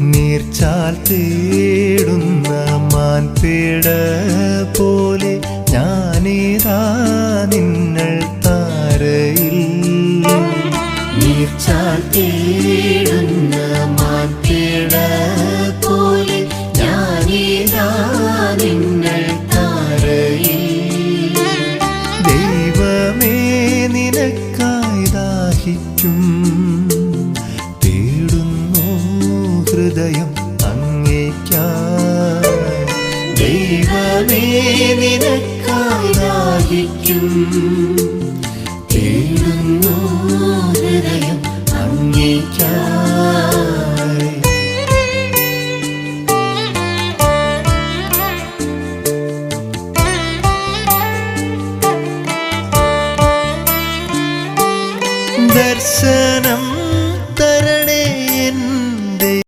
നീർച്ചാൽ തേടുന്ന മാൻപേട പോലെ ഞാനേതാ നിങ്ങൾ താരയിൽ? നീർച്ചാൽ തേടുന്ന മാൻപേട പോലെ ഞാനേതാ നിങ്ങൾ താരയിൽ? ദൈവമേ നിനക്കായി ദാഹിക്കും ഹൃദയം ദൈവമേ ദാഹിക്കും. ഹൃദയം ദർശനം